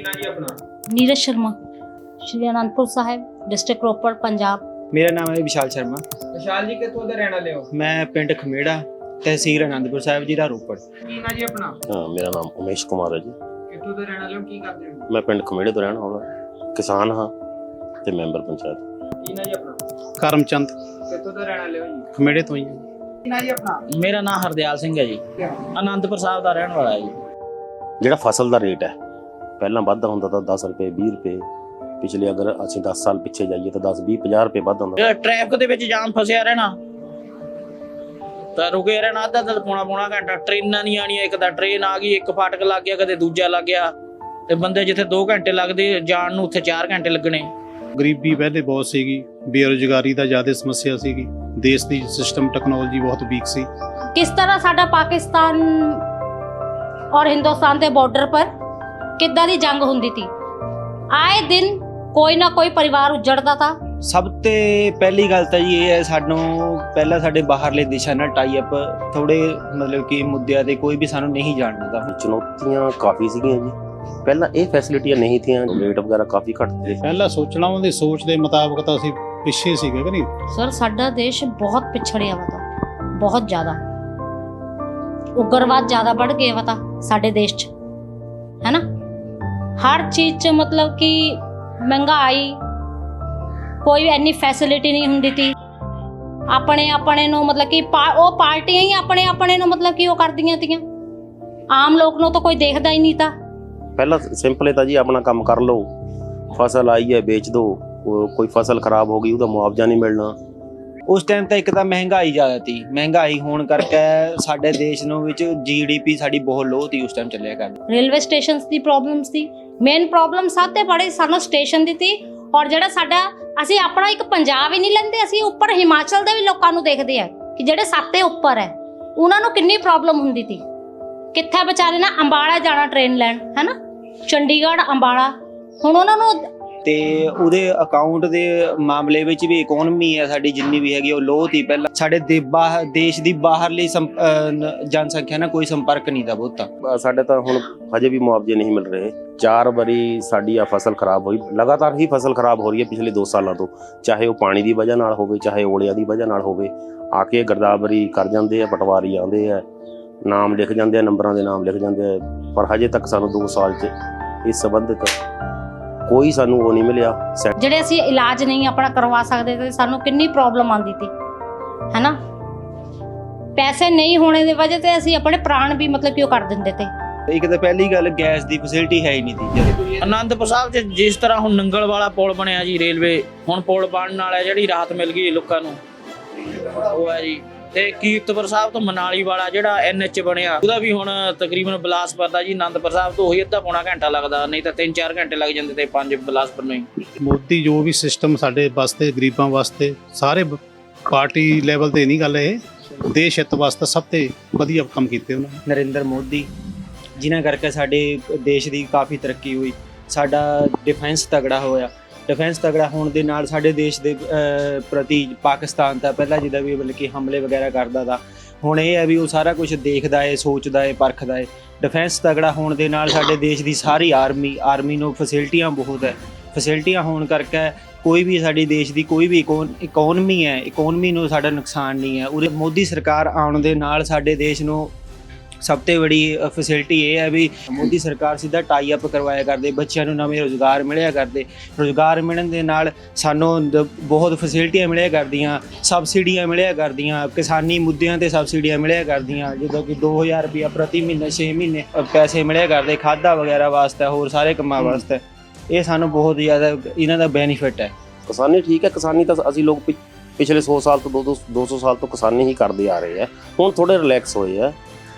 ਕੀ ਨਾਂ ਜੀ ਆਪਣਾ? ਨੀਰਜ ਸ਼ਰਮਾ ਸ਼੍ਰੀ ਅਨੰਦਪੁਰ ਸਾਹਿਬ ਡਿਸਟ੍ਰਿਕਟ ਰੋਪੜ ਪੰਜਾਬ। ਮੇਰਾ ਨਾਮ ਹੈ ਵਿਸ਼ਾਲ ਸ਼ਰਮਾ। ਵਿਸ਼ਾਲ ਜੀ ਕਿੱਥੋਂ ਦੇ ਰਹਿਣ ਵਾਲੇ ਹੋ? ਮੈਂ ਪਿੰਡ ਖਮੇੜਾ ਤਹਿਸੀਲ ਅਨੰਦਪੁਰ ਸਾਹਿਬ ਜ਼ਿਲ੍ਹਾ ਰੋਪੜ। ਕੀ ਨਾਂ ਜੀ ਆਪਣਾ? ਹਾਂ ਮੇਰਾ ਨਾਮ ਉਮੇਸ਼ ਕੁਮਾਰ ਹੈ ਜੀ। ਕਿੱਥੋਂ ਦੇ ਰਹਿਣ ਵਾਲੇ ਹੋ? ਕੀ ਕਰਦੇ ਹੋ? ਮੈਂ ਪਿੰਡ ਖਮੇੜੇ ਤੋਂ ਰਹਿਣ ਵਾਲਾ ਕਿਸਾਨ ਹਾਂ ਤੇ ਮੈਂਬਰ ਪੰਚਾਇਤ। ਕੀ ਨਾਂ ਜੀ ਆਪਣਾ? ਕਰਮਚੰਦ। ਕਿੱਥੋਂ ਦੇ ਰਹਿਣ ਵਾਲੇ ਹੋ ਜੀ? ਖਮੇੜੇ ਤੋਂ ਹੀ ਹਾਂ ਕੀ ਨਾਂ ਜੀ ਆਪਣਾ? ਮੇਰਾ ਨਾਮ ਹਰਦਿਆਲ ਸਿੰਘ ਹੈ ਜੀ। ਆਨੰਦਪੁਰ ਸਾਹਿਬ ਦਾ ਰਹਿਣ ਵਾਲਾ ਹੈ ਜੀ। ਜਿਹੜਾ ਫਸਲ ਦਾ ਰੇਟ ਹੈ ਪਹਿਲਾਂ ਵੱਧਦਾ ਹੁੰਦਾ ਤਾਂ 10 ਰੁਪਏ 20 ਰੁਪਏ। ਪਿਛਲੇ ਅਗਰ ਅਸੀਂ 10 ਸਾਲ ਪਿੱਛੇ ਜਾਈਏ ਤਾਂ 10 20 50 ਰੁਪਏ ਵੱਧ ਹੁੰਦਾ। ਟ੍ਰੈਫਿਕ ਦੇ ਵਿੱਚ ਜਾਮ ਫਸਿਆ ਰਹਿਣਾ ਤਾਂ ਰੁਕੇ ਰਹਿਣਾ ਅੱਧਾ ਅੱਧਾ ਪੌਣਾ ਪੌਣਾ ਘੰਟਾ। ਟ੍ਰੇਨਾਂ ਨਹੀਂ ਆਣੀਆਂ ਇੱਕ ਤਾਂ ਟ੍ਰੇਨ ਆ ਗਈ ਇੱਕ ਫਾਟਕ ਲੱਗ ਗਿਆ ਕਦੇ ਦੂਜਾ ਲੱਗ ਗਿਆ। ਤੇ ਬੰਦੇ ਜਿੱਥੇ 2 ਘੰਟੇ ਲੱਗਦੇ ਜਾਣ ਨੂੰ ਉੱਥੇ 4 ਘੰਟੇ ਲੱਗਣੇ। ਗਰੀਬੀ ਪਹਿਲੇ ਬਹੁਤ ਸੀਗੀ ਬੇਰੁਜ਼ਗਾਰੀ ਦਾ ਜ਼ਿਆਦਾ ਸਮੱਸਿਆ ਸੀਗੀ। ਦੇਸ਼ ਦੀ ਸਿਸਟਮ ਟੈਕਨੋਲੋਜੀ ਬਹੁਤ ਵੀਕ ਸੀ। ਕਿਸ ਤਰ੍ਹਾਂ ਸਾਡਾ ਪਾਕਿਸਤਾਨ ਔਰ ਹਿੰਦੁਸਤਾਨ ਦੇ ਬਾਰਡਰ ਪਰ ਕਿੱਦਾਂ ਦੀ ਜੰਗ ਹੁੰਦੀ ਸੀ ਆਏ ਦਿਨ ਕੋਈ ਨਾ ਕੋਈ ਪਰਿਵਾਰ ਉਜੜਦਾ ਤਾ। ਸਭ ਤੋਂ ਪਹਿਲੀ ਗੱਲ ਤਾਂ ਜੀ ਇਹ ਹੈ ਸਾਨੂੰ ਪਹਿਲਾਂ ਸਾਡੇ ਬਾਹਰਲੇ ਦੇਸ਼ਾਂ ਨਾਲ ਟਾਈ ਅਪ ਥੋੜੇ ਮਤਲਬ ਕਿ ਮੁੱਦਿਆਂ ਤੇ ਕੋਈ ਵੀ ਸਾਨੂੰ ਨਹੀਂ ਜਾਣ ਦਿੰਦਾ। ਚੁਣੌਤੀਆਂ ਕਾਫੀ ਸੀਗੀਆਂ ਜੀ। ਪਹਿਲਾਂ ਇਹ ਫੈਸਿਲਿਟੀਆਂ ਨਹੀਂ ਥੀਆਂ ਰੇਟ ਵਗੈਰਾ ਕਾਫੀ ਘੱਟ ਸੀ। ਪਹਿਲਾਂ ਸੋਚਣਾ ਉਹਦੀ ਸੋਚ ਦੇ ਮੁਤਾਬਕ ਤਾਂ ਅਸੀਂ ਪਿੱਛੇ ਸੀਗੇ ਕਿ ਨਹੀਂ? ਸਰ ਸਾਡਾ ਦੇਸ਼ ਬਹੁਤ ਪਿਛੜਿਆ ਵਾ ਤਾ ਬਹੁਤ ਜ਼ਿਆਦਾ। ਉਗਰਵਾਦ ਜ਼ਿਆਦਾ ਵੱਧ ਗਿਆ ਵਾ ਤਾ ਸਾਡੇ ਦੇਸ਼ 'ਚ। ਹੈਨਾ ਹਰ ਚੀਜ਼ 'ਚ ਮਤਲਬ ਕਿ ਮਹਿੰਗਾਈ ਕੋਈ ਐਨੀ ਫੈਸਿਲਿਟੀ ਨਹੀਂ ਹੁੰਦੀ ਤੀ। ਆਪਣੇ ਆਪਣੇ ਨੂੰ ਮਤਲਬ ਕਿ ਉਹ ਪਾਰਟੀਆਂ ਹੀ ਆਪਣੇ ਆਪਣੇ ਨੂੰ ਮਤਲਬ ਕਿ ਉਹ ਕਰਦੀਆਂ ਤੀਆਂ। ਆਮ ਲੋਕ ਨੂੰ ਤਾਂ ਕੋਈ ਦੇਖਦਾ ਹੀ ਨਹੀਂ ਤਾ। ਪਹਿਲਾਂ ਸਿੰਪਲ ਹੈ ਤਾਂ ਜੀ ਆਪਣਾ ਕੰਮ ਕਰ ਲਓ। ਫਸਲ ਆਈ ਹੈ ਵੇਚ ਦਿਓ ਕੋਈ ਫਸਲ ਖਰਾਬ ਹੋ ਗਈ ਉਹਦਾ ਮੁਆਵਜ਼ਾ ਨਹੀਂ ਮਿਲਣਾ। ਉਸ ਟਾਈਮ ਤਾਂ ਇੱਕ ਤਾਂ ਮਹਿੰਗਾਈ ਜ਼ਿਆਦਾ ਸੀ ਮਹਿੰਗਾਈ ਹੋਣ ਕਰਕੇ ਸਾਡੇ ਦੇਸ਼ ਨੂੰ ਵਿੱਚ ਜੀਡੀਪੀ ਸਾਡੀ ਬਹੁਤ ਲੋ ਸੀ ਉਸ ਟਾਈਮ ਚੱਲਿਆ ਕਰਦੀ। ਰੇਲਵੇ ਸਟੇਸ਼ਨਸ ਦੀ ਪ੍ਰੋਬਲਮਸ ਦੀ ਮੇਨ ਪ੍ਰੋਬਲਮ ਸਭ ਤੋਂ ਬੜੀ ਸਾਨੂੰ ਸਟੇਸ਼ਨ ਦੀ ਤੀ ਔਰ ਜਿਹੜਾ ਸਾਡਾ, ਅਸੀਂ ਆਪਣਾ ਇੱਕ ਪੰਜਾਬ ਹੀ ਨਹੀਂ ਲੈਂਦੇ, ਅਸੀਂ ਉੱਪਰ ਹਿਮਾਚਲ ਦੇ ਵੀ ਲੋਕਾਂ ਨੂੰ ਦੇਖਦੇ ਆ ਕਿ ਜਿਹੜੇ ਸੱਤ ਦੇ ਉੱਪਰ ਹੈ, ਉਹਨਾਂ ਨੂੰ ਕਿੰਨੀ ਪ੍ਰੋਬਲਮ ਹੁੰਦੀ ਤੀ ਕਿੱਥੇ ਵਿਚਾਰੇ ਨਾ ਅੰਬਾਲਾ ਜਾਣਾ ਟ੍ਰੇਨ ਲੈਣ, ਹੈਨਾ? ਚੰਡੀਗੜ੍ਹ, ਅੰਬਾਲਾ। ਹੁਣ ਉਹਨਾਂ ਨੂੰ ਤੇ ਉਹਦੇ ਅਕਾਊਂਟ ਦੇ ਮਾਮਲੇ ਵਿੱਚ ਵੀ ਇਕਨੋਮੀ ਹੈ, ਸਾਡੀ ਜਿੰਨੀ ਵੀ ਹੈਗੀ, ਉਹ ਲੋ ਤੀ ਪਹਿਲਾਂ। ਸਾਡੇ ਦੇ ਬਾਹਰ ਦੇਸ਼ ਦੀ ਬਾਹਰਲੀ ਸੰਪ- ਜਨਸੰਖਿਆ ਨਾਲ ਕੋਈ ਸੰਪਰਕ ਨਹੀਂ ਦਾ ਬਹੁਤਾ। ਸਾਡੇ ਤਾਂ ਹੁਣ ਹਜੇ ਵੀ ਮੁਆਵਜ਼ੇ ਨਹੀਂ ਮਿਲ ਰਹੇ। ਚਾਰ ਵਾਰੀ ਸਾਡੀ ਆ ਫਸਲ ਖਰਾਬ ਹੋਈ। ਲਗਾਤਾਰ ਹੀ ਫਸਲ ਖਰਾਬ ਹੋ ਰਹੀ ਹੈ ਪਿਛਲੇ 2 ਸਾਲਾਂ ਤੋਂ। ਚਾਹੇ ਉਹ ਪਾਣੀ ਦੀ ਵਜ੍ਹਾ ਨਾਲ ਹੋਵੇ, ਚਾਹੇ ਓਲਿਆਂ ਦੀ ਵਜ੍ਹਾ ਨਾਲ ਹੋਵੇ, ਆ ਕੇ ਗਰਦਾਵਰੀ ਕਰ ਜਾਂਦੇ ਆ, ਪਟਵਾਰੀ ਆਉਂਦੇ ਆ, ਨਾਮ ਲਿਖ ਜਾਂਦੇ ਆ, ਨੰਬਰਾਂ ਦੇ ਨਾਮ ਲਿਖ ਜਾਂਦੇ ਆ। ਪਰ ਹਜੇ ਤੱਕ ਸਾਨੂੰ 2 ਸਾਲ 'ਚ ਇਸ ਸੰਬੰਧਿਤ ਕੋਈ ਸਾਨੂੰ ਉਹ ਨਹੀਂ ਮਿਲਿਆ। ਸੈ- ਜਿਹੜੇ ਅਸੀਂ ਇਲਾਜ ਨਹੀਂ ਆਪਣਾ ਕਰਵਾ ਸਕਦੇ ਤੇ ਸਾਨੂੰ ਕਿੰਨੀ ਪ੍ਰੋਬਲਮ ਆਉਂਦੀ ਤੀ ਹੈਨਾ? ਪੈਸੇ ਨਹੀਂ ਹੋਣੇ ਦੀ ਵਜ੍ਹਾ ਤੇ ਅਸੀਂ ਆਪਣੇ ਪ੍ਰਾਣ ਵੀ ਮਤਲਬ ਕਿ ਉਹ ਕਰ ਦਿੰਦੇ ਤੇ। ਇੱਕ ਤਾਂ ਪਹਿਲੀ ਗੱਲ ਗੈਸ ਦੀ ਫੈਸਿਲਿਟੀ ਹੈ ਹੀ ਨਹੀਂ ਸੀ ਜਦੋਂ ਆਨੰਦਪੁਰ ਸਾਹਿਬ 'ਚ ਜਿਸ ਤਰ੍ਹਾਂ ਹੁਣ ਨੰਗਲ ਵਾਲਾ ਪੁਲ ਬਣਿਆ ਜੀ ਰੇਲਵੇ ਹੁਣ ਪੁਲ ਬਣਨ ਨਾਲ ਹੈ ਜਿਹੜੀ ਰਾਹਤ ਮਿਲ ਗਈ ਲੋਕਾਂ ਨੂੰ। ਉਹ ਹੈ ਜੀ। ਤੇ ਕੀਰਤਪੁਰ ਸਾਹਿਬ ਤੋਂ ਮਨਾਲੀ ਵਾਲਾ ਜਿਹੜਾ ਐਨਐਚ ਬਣਿਆ ਉਹਦਾ ਵੀ ਹੁਣ ਤਕਰੀਬਨ ਬਿਲਾਸਪੁਰ ਦਾ ਜੀ ਆਨੰਦਪੁਰ ਸਾਹਿਬ ਤੋਂ ਉਹੀ ਅੱਧਾ ਪੌਣਾ ਘੰਟਾ ਲੱਗਦਾ ਨਹੀਂ ਤਾਂ 3-4 ਘੰਟੇ ਲੱਗ ਜਾਂਦੇ ਤੇ ਪੰਜ ਬਿਲਾਸਪੁਰ ਨੂੰ ਹੀ ਮੋਦੀ ਜੋ ਵੀ ਸਿਸਟਮ ਸਾਡੇ ਵਾਸਤੇ ਗਰੀਬਾਂ ਵਾਸਤੇ ਸਾਰੇ ਪਾਰਟੀ ਲੈਵਲ ਤੇ ਨਹੀਂ ਗੱਲ ਇਹ ਦੇਸ਼ ਹਿੱਤ ਵਾਸਤੇ ਸਭ ਤੋਂ ਵਧੀਆ ਕੰਮ ਕੀਤੇ ਉਹਨਾਂ ਨੇ। ਨਰਿੰਦਰ ਮੋਦੀ ਜਿਨ੍ਹਾਂ ਕਰਕੇ ਸਾਡੇ ਦੇਸ਼ ਦੀ ਕਾਫੀ ਤਰੱਕੀ ਹੋਈ ਸਾਡਾ ਡਿਫੈਂਸ ਤਗੜਾ ਹੋਇਆ ਡਿਫੈਂਸ ਤਗੜਾ ਹੋਣ ਦੇ ਨਾਲ ਸਾਡੇ ਦੇਸ਼ ਦੇ ਪ੍ਰਤੀ ਪਾਕਿਸਤਾਨ ਤਾਂ ਪਹਿਲਾਂ ਜਿੱਦਾਂ ਵੀ ਮਤਲਬ ਕਿ ਹਮਲੇ ਵਗੈਰਾ ਕਰਦਾ ਤਾ, ਹੁਣ ਇਹ ਹੈ ਵੀ ਉਹ ਸਾਰਾ ਕੁਝ ਦੇਖਦਾ ਏ ਸੋਚਦਾ ਏ ਪਰਖਦਾ ਏ ਡਿਫੈਂਸ ਤਗੜਾ ਹੋਣ ਦੇ ਨਾਲ ਸਾਡੇ ਦੇਸ਼ ਦੀ ਸਾਰੀ ਆਰਮੀ ਆਰਮੀ ਨੂੰ ਫੈਸਿਲਿਟੀਆਂ ਬਹੁਤ ਹੈ। ਫੈਸਿਲਿਟੀਆਂ ਹੋਣ ਕਰਕੇ ਕੋਈ ਵੀ ਸਾਡੀ ਦੇਸ਼ ਦੀ ਕੋਈ ਵੀ ਇਕਨੋਮੀ ਹੈ ਇਕਨੋਮੀ ਨੂੰ ਸਾਡਾ ਨੁਕਸਾਨ ਨਹੀਂ ਹੈ। ਉਰੇ ਮੋਦੀ ਸਰਕਾਰ ਆਉਣ ਦੇ ਨਾਲ ਸਾਡੇ ਦੇਸ਼ ਨੂੰ ਸਭ ਤੋਂ ਬੜੀ ਫੈਸਿਲਿਟੀ ਇਹ ਹੈ ਵੀ ਮੋਦੀ ਸਰਕਾਰ ਸਿੱਧਾ ਟਾਈ ਅਪ ਕਰਵਾਇਆ ਕਰਦੇ ਬੱਚਿਆਂ ਨੂੰ ਨਵੇਂ ਰੋਜ਼ਗਾਰ ਮਿਲਿਆ ਕਰਦੇ। ਰੋਜ਼ਗਾਰ ਮਿਲਣ ਦੇ ਨਾਲ ਸਾਨੂੰ ਬਹੁਤ ਫੈਸਿਲਿਟੀਆਂ ਮਿਲਿਆ ਕਰਦੀਆਂ ਸਬਸਿਡੀਆਂ ਮਿਲਿਆ ਕਰਦੀਆਂ ਕਿਸਾਨੀ ਮੁੱਦਿਆਂ ਤੇ ਸਬਸਿਡੀਆਂ ਮਿਲਿਆ ਕਰਦੀਆਂ ਜਿੱਦਾਂ ਕਿ 2000 ਰੁਪਇਆ ਪ੍ਰਤੀ ਮਹੀਨੇ 6 ਮਹੀਨੇ ਪੈਸੇ ਮਿਲਿਆ ਕਰਦੇ ਖਾਦਾ ਵਗੈਰਾ ਵਾਸਤੇ ਹੋਰ ਸਾਰੇ ਕੰਮਾਂ ਵਾਸਤੇ। ਇਹ ਸਾਨੂੰ ਬਹੁਤ ਜ਼ਿਆਦਾ ਇਹਨਾਂ ਦਾ ਬੈਨੀਫਿਟ ਹੈ। ਕਿਸਾਨੀ ਠੀਕ ਹੈ ਕਿਸਾਨੀ ਤਾਂ ਅਸੀਂ ਲੋਕ ਪਿਛਲੇ 100 ਸਾਲ ਤੋਂ 200 200 ਸਾਲ ਤੋਂ ਕਿਸਾਨੀ ਹੀ ਕਰਦੇ ਆ ਰਹੇ ਆ ਹੁਣ ਥੋੜੇ ਰਿਲੈਕਸ ਹੋਏ ਆ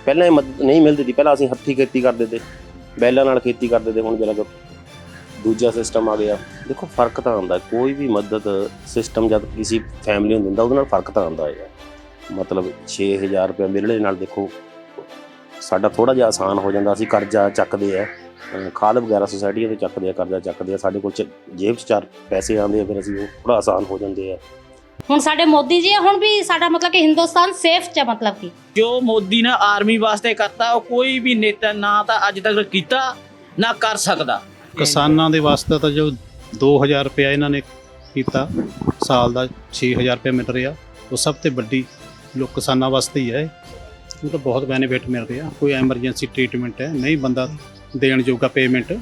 ਪਹਿਲਾਂ ਇਹ ਮਦਦ ਨਹੀਂ ਮਿਲਦੀ ਸੀ, ਪਹਿਲਾਂ ਅਸੀਂ ਹੱਥੀਂ ਖੇਤੀ ਕਰਦੇ ਤੇ, ਬੈਲਾਂ ਨਾਲ ਖੇਤੀ ਕਰਦੇ ਤੇ ਹੁਣ ਜਿਹੜਾ ਦੂਜਾ ਸਿਸਟਮ ਆ ਗਿਆ, ਦੇਖੋ ਫ਼ਰਕ ਤਾਂ ਆਉਂਦਾ, ਕੋਈ ਵੀ ਮਦਦ ਸਿਸਟਮ ਜਦ ਕਿਸੇ ਫੈਮਿਲੀ ਨੂੰ ਦਿੰਦਾ ਉਹਦੇ ਨਾਲ ਫ਼ਰਕ ਤਾਂ ਆਉਂਦਾ ਹੈ ਮਤਲਬ 6000 ਰੁਪਏ ਮਿਲਣੇ ਨਾਲ ਦੇਖੋ, ਸਾਡਾ ਥੋੜਾ ਜਿਹਾ ਆਸਾਨ ਹੋ ਜਾਂਦਾ, ਅਸੀਂ ਕਰਜ਼ਾ ਚੱਕਦੇ ਆ ਖਾਲ ਵਗੈਰਾ ਸੁਸਾਇਟੀਆਂ ਤੋਂ ਚੱਕਦੇ ਆ, ਕਰਜ਼ਾ ਚੱਕਦੇ ਆ, ਸਾਡੇ ਕੋਲ ਚ- ਜੇਬ 'ਚ ਚਾਰ ਪੈਸੇ ਆਉਂਦੇ ਆ, ਫਿਰ ਅਸੀਂ ਉਹ ਥੋੜਾ ਆਸਾਨ ਹੋ ਜਾਂਦੇ ਆ। ਹੁਣ ਸਾਡੇ ਮੋਦੀ ਜੀ ਹੁਣ ਵੀ ਸਾਡਾ ਮਤਲਬ ਕਿ ਹਿੰਦੁਸਤਾਨ ਸੇਫ ਚ ਆ ਮਤਲਬ ਕਿ। ਜੋ ਮੋਦੀ ਨੇ ਆਰਮੀ ਵਾਸਤੇ ਕਰਤਾ ਉਹ ਕੋਈ ਵੀ ਨੇਤਾ ਨਾ ਤਾਂ ਅੱਜ ਤੱਕ ਕੀਤਾ ਨਾ ਕਰ ਸਕਦਾ। ਕਿਸਾਨਾਂ ਦੇ ਵਾਸਤੇ ਤਾਂ ਜੋ 2000 ਰੁਪਇਆ ਇਹਨਾਂ ਨੇ ਕੀਤਾ ਸਾਲ ਦਾ 6000 ਰੁਪਏ ਮਿਲ ਰਿਹਾ ਉਹ ਸਭ ਤੋਂ ਵੱਡੀ ਲੋਕ ਕਿਸਾਨਾਂ ਵਾਸਤੇ ਹੀ ਹੈ ਉਹ ਤਾਂ ਬਹੁਤ ਬੈਨੀਫਿਟ ਮਿਲ ਰਿਹਾ ਕੋਈ ਐਮਰਜੈਂਸੀ ਟ੍ਰੀਟਮੈਂਟ ਹੈ ਨਹੀਂ ਬੰਦਾ ਦੇਣ ਜੋਗਾ ਪੇਮੈਂਟ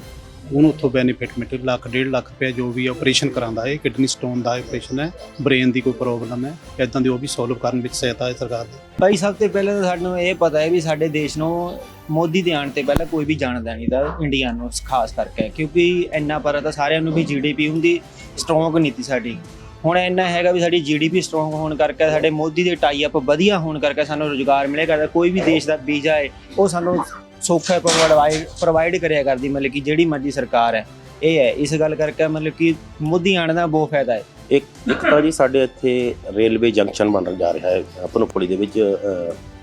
ਉਹਨੂੰ ਉੱਥੋਂ ਬੈਨੀਫਿਟ ਮਿਲੇ ਲੱਖ, ਡੇਢ ਲੱਖ ਰੁਪਏ ਜੋ ਵੀ ਆਪਰੇਸ਼ਨ ਕਰਾਉਂਦਾ ਹੈ ਕਿਡਨੀ ਸਟੋਨ ਦਾ ਆਪਰੇਸ਼ਨ ਹੈ ਬ੍ਰੇਨ ਦੀ ਕੋਈ ਪ੍ਰੋਬਲਮ ਹੈ ਇਦਾਂ ਦੀ ਉਹ ਵੀ ਸੋਲਵ ਕਰਨ ਵਿੱਚ ਸਹਾਇਤਾ ਹੈ ਸਰਕਾਰ ਦੀ। ਭਾਈ ਸਭ ਤੋਂ ਪਹਿਲਾਂ ਤਾਂ ਸਾਨੂੰ ਇਹ ਪਤਾ ਹੈ ਵੀ ਸਾਡੇ ਦੇਸ਼ ਨੂੰ ਮੋਦੀ ਦੇ ਆਉਣ ਤੇ ਪਹਿਲਾਂ ਕੋਈ ਵੀ ਜਾਣਦਾ ਨਹੀਂ ਦਾ ਇੰਡੀਆ ਨੂੰ ਖਾਸ ਕਰਕੇ, ਕਿਉਂਕਿ ਇੰਨਾ ਪਤਾ ਤਾਂ ਸਾਰਿਆਂ ਨੂੰ ਵੀ ਜੀਡੀਪੀ ਹੁੰਦੀ ਸਟਰੋਂਗ ਨੀਤੀ ਸਾਡੀ। ਹੁਣ ਇੰਨਾ ਹੈਗਾ ਵੀ ਸਾਡੀ ਜੀਡੀਪੀ ਸਟਰੋਂਗ ਹੋਣ ਕਰਕੇ ਸਾਡੇ ਮੋਦੀ ਦੇ ਟਾਈ ਅਪ ਵਧੀਆ ਹੋਣ ਕਰਕੇ ਸਾਨੂੰ ਰੋਜ਼ਗਾਰ ਮਿਲੇਗਾ ਕੋਈ ਵੀ ਦੇਸ਼ ਦਾ ਵੀਜ਼ਾ ਹੈ, ਉਹ ਸਾਨੂੰ ਸੌਖਾ ਪ੍ਰੋਵਾਈਡ ਪ੍ਰੋਵਾਈਡ ਕਰਿਆ ਕਰਦੀ, ਮਤਲਬ ਕਿ ਜਿਹੜੀ ਮਰਜ਼ੀ ਸਰਕਾਰ ਹੈ। ਇਹ ਹੈ, ਇਸ ਗੱਲ ਕਰਕੇ ਮਤਲਬ ਕਿ ਮੋਦੀ ਆਉਣ ਦਾ ਬਹੁਤ ਫਾਇਦਾ ਹੈ। ਇੱਕ ਇੱਕ ਤਾਂ ਜੀ ਸਾਡੇ ਇੱਥੇ ਰੇਲਵੇ ਜੰਕਸ਼ਨ ਬਣਨ ਜਾ ਰਿਹਾ ਹੈ। ਪਨੋਪੜੀ ਦੇ ਵਿੱਚ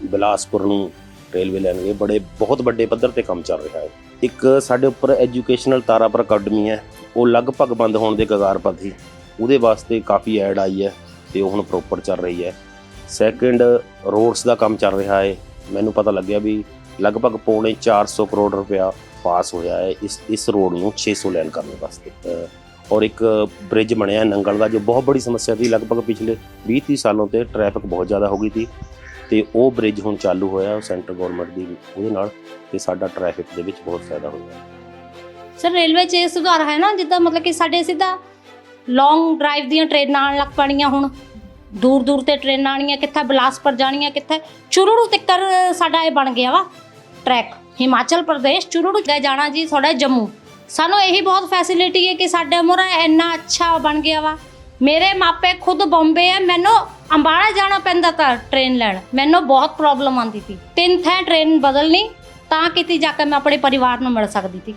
ਬਿਲਾਸਪੁਰ ਨੂੰ ਰੇਲਵੇ ਲੈਣਗੇ ਬੜੇ, ਬਹੁਤ ਵੱਡੇ ਪੱਧਰ ਤੇ ਕੰਮ ਚੱਲ ਰਿਹਾ ਹੈ। ਇੱਕ ਸਾਡੇ ਉੱਪਰ ਐਜੂਕੇਸ਼ਨਲ ਤਾਰਾਪੁਰ ਅਕੈਡਮੀ ਹੈ। ਉਹ ਲਗਭਗ ਬੰਦ ਹੋਣ ਦੇ ਕਗਾਰ ਪਰ ਸੀ। ਉਹਦੇ ਵਾਸਤੇ ਕਾਫੀ ਐਡ ਆਈ ਹੈ ਤੇ ਉਹ ਹੁਣ ਪ੍ਰੋਪਰ ਚੱਲ ਰਹੀ ਹੈ। ਸੈਕੰਡ ਰੋਡਸ ਦਾ ਕੰਮ ਚੱਲ ਰਿਹਾ ਹੈ। ਮੈਨੂੰ ਪਤਾ ਲੱਗਿਆ ਵੀ ਲਗਭਗ ਪੌਣੇ 400 ਕਰੋੜ ਰੁਪਇਆ ਪਾਸ ਹੋਇਆ ਹੈ ਇਸ ਇਸ ਰੋਡ ਨੂੰ 600 ਲੈਨ ਕਰਨ ਵਾਸਤੇ। ਔਰ ਇੱਕ ਬ੍ਰਿਜ ਬਣਿਆ ਨੰਗਲ ਦਾ, ਜੋ ਬਹੁਤ ਬੜੀ ਸਮੱਸਿਆ ਸੀ। ਲਗਭਗ ਪਿਛਲੇ 20 30 ਸਾਲੋਂ ਤੇ ਟ੍ਰੈਫਿਕ ਬਹੁਤ ਜ਼ਿਆਦਾ ਹੋ ਗਈ ਸੀ ਤੇ ਉਹ ਬ੍ਰਿਜ ਹੁਣ ਚਾਲੂ ਹੋਇਆ ਸੈਂਟਰ ਗਵਰਨਮੈਂਟ ਦੀ ਉਹਦੇ ਨਾਲ ਤੇ ਸਾਡਾ ਟ੍ਰੈਫਿਕ ਦੇ ਵਿੱਚ ਬਹੁਤ ਫਾਇਦਾ ਹੋਇਆ ਸਰ ਰੇਲਵੇ 'ਚ ਇਹ ਸੁਧਾਰ ਹੈ ਨਾ? ਜਿੱਦਾਂ ਮਤਲਬ ਕਿ ਸਾਡੇ ਸਿੱਧਾ ਲੌਂਗ ਡਰਾਈਵ ਦੀਆਂ ਟ੍ਰੇਨਾਂ ਆਉਣ ਲੱਗ ਪਣੀਆਂ ਹੁਣ। ਦੂਰ ਦੂਰ ਤੇ ਟ੍ਰੇਨਾਂ ਆਣੀਆਂ ਕਿੱਥੇ ਬਿਲਾਸਪੁਰ ਜਾਣੀਆਂ, ਕਿੱਥੇ ਚੁਰੜੂ ਤੱਕਰ ਸਾਡਾ ਇਹ ਬਣ ਗਿਆ ਵਾ। ਟਰੈਕ ਹਿਮਾਚਲ ਪ੍ਰਦੇਸ਼ ਚੁਰੜੂ ਗਏ ਜਾਣਾ ਜੀ ਥੋੜਾ ਜੰਮੂ। ਸਾਨੂੰ ਇਹੀ ਬਹੁਤ ਫੈਸਿਲਿਟੀ ਹੈ ਕਿ ਸਾਡੇ ਮੁਰਾ ਇੰਨਾ ਅੱਛਾ ਬਣ ਗਿਆ ਵਾ। ਮੇਰੇ ਮਾਪੇ ਖੁਦ ਬੰਬੇ ਹੈ ਮੈਨੂੰ ਅੰਬਾਲਾ ਜਾਣਾ ਪੈਂਦਾ ਤਾਂ ਟ੍ਰੇਨ ਲੈਣ। ਮੈਨੂੰ ਬਹੁਤ ਪ੍ਰੋਬਲਮ ਆਉਂਦੀ ਸੀ। ਤਿੰਨ ਥਾਂ ਟ੍ਰੇਨ ਬਦਲਣੀ, ਤਾਂ ਕਿਤੇ ਜਾ ਕੇ ਮੈਂ ਆਪਣੇ ਪਰਿਵਾਰ ਨੂੰ ਮਿਲ ਸਕਦੀ ਸੀ।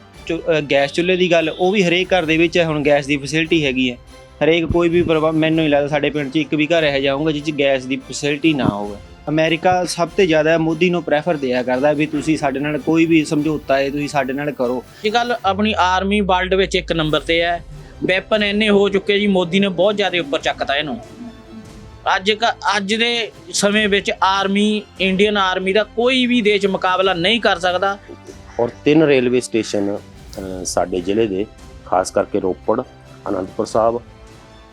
ਗੈਸ ਚੁੱਲ੍ਹੇ ਦੀ ਗੱਲ, ਉਹ ਵੀ ਹਰੇਕ ਘਰ ਦੇ ਵਿੱਚ ਹੁਣ ਗੈਸ ਦੀ ਫੈਸਿਲਿਟੀ ਹੈਗੀ ਹੈ। ਹਰੇਕ ਕੋਈ ਵੀ ਮੈਨੂੰ ਨਹੀਂ ਲੱਗਦਾ ਸਾਡੇ ਪਿੰਡ 'ਚ ਇੱਕ ਵੀ ਘਰ ਇਹ ਜਾਊਗਾ ਜਿਸ 'ਚ ਗੈਸ ਦੀ ਫੈਸਿਲਿਟੀ ਨਾ ਹੋਵੇ। ਅਮਰੀਕਾ ਸਭ ਤੋਂ ਜ਼ਿਆਦਾ ਮੋਦੀ ਨੂੰ ਪ੍ਰੈਫਰ ਦਿਆ ਕਰਦਾ ਵੀ ਤੁਸੀਂ ਸਾਡੇ ਨਾਲ ਕੋਈ ਵੀ ਸਮਝੌਤਾ ਹੈ ਤੁਸੀਂ ਸਾਡੇ ਨਾਲ ਕਰੋ। ਅੱਜ ਕੱਲ ਆਪਣੀ ਆਰਮੀ ਵਰਲਡ ਵਿੱਚ ਇੱਕ ਨੰਬਰ ਤੇ ਹੈ। ਵੈਪਨ ਇੰਨੇ ਹੋ ਚੁੱਕੇ ਜੀ ਮੋਦੀ ਨੇ ਬਹੁਤ ਜ਼ਿਆਦਾ ਉੱਪਰ ਚੱਕਤਾ ਇਹਨੂੰ। ਅੱਜ ਕ- ਅੱਜ ਦੇ ਸਮੇਂ ਵਿੱਚ ਆਰਮੀ ਇੰਡੀਅਨ ਆਰਮੀ ਦਾ ਕੋਈ ਵੀ ਦੇਸ਼ ਮੁਕਾਬਲਾ ਨਹੀਂ ਕਰ ਸਕਦਾ। ਔਰ ਤਿੰਨ ਰੇਲਵੇ ਸਟੇਸ਼ਨ ਸਾਡੇ ਜ਼ਿਲ੍ਹੇ ਦੇ ਖਾਸ ਕਰਕੇ ਰੋਪੜ ਅਨੰਦਪੁਰ ਸਾਹਿਬ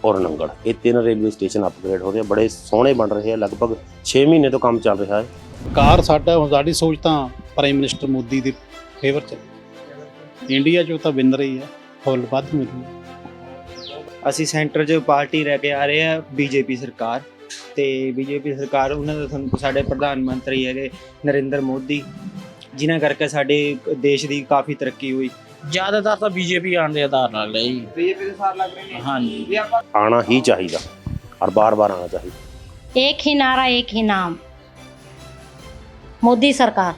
ਔਰ ਨੰਗਲ ਇਹ ਤਿੰਨ ਰੇਲਵੇ ਸਟੇਸ਼ਨ ਅਪਗ੍ਰੇਡ ਹੋ ਰਹੇ ਆ। ਬੜੇ ਸੋਹਣੇ ਬਣ ਰਹੇ ਆ। ਲਗਭਗ 6 ਮਹੀਨੇ ਤੋਂ ਕੰਮ ਚੱਲ ਰਿਹਾ ਹੈ। ਕਾਰ ਸਾਡਾ ਹੁਣ ਸਾਡੀ ਸੋਚ ਤਾਂ ਪ੍ਰਾਈਮ ਮਿਨਿਸਟਰ ਮੋਦੀ ਦੇ ਫੇਵਰ ਚ। ਇੰਡੀਆ 'ਚੋਂ ਤਾਂ ਵਿਨ ਰਹੀ ਹੈ। ਫੁੱਲ ਵੱਧ ਮਿਲੀ ਅਸੀਂ ਸੈਂਟਰ 'ਚ ਪਾਰਟੀ ਰਹਿ ਕੇ ਆ ਰਹੇ ਆ ਬੀਜੇਪੀ ਸਰਕਾਰ। ਤੇ ਬੀਜੇਪੀ ਸਰਕਾਰ ਉਹਨਾਂ ਦਾ ਤੁਹਾਨੂੰ ਸਾਡੇ ਪ੍ਰਧਾਨ ਮੰਤਰੀ ਹੈਗੇ ਨਰਿੰਦਰ ਮੋਦੀ ਜਿਨ੍ਹਾਂ ਕਰਕੇ ਸਾਡੇ ਦੇਸ਼ ਦੀ ਕਾਫੀ ਤਰੱਕੀ ਹੋਈ। ਜ਼ਿਆਦਾਤਰ ਤਾਂ ਬੀਜੇਪੀ ਆਣ ਦੇ ਆਧਾਰ ਨਾਲ ਹੈ ਜੀ। ਬੀਜੇਪੀ ਦੇ ਸਾਰ ਲੱਗ ਰਹੇ ਨੇ ਹਾਂਜੀ। ਵੀ ਆਪਾਂ ਆਣਾ ਹੀ ਚਾਹੀਦਾ। ਔਰ ਬਾਰ-ਬਾਰ ਆਣਾ ਚਾਹੀਦਾ। ਇੱਕ ਹੀ ਨਾਰਾ ਇੱਕ ਹੀ ਨਾਮ ਮੋਦੀ ਸਰਕਾਰ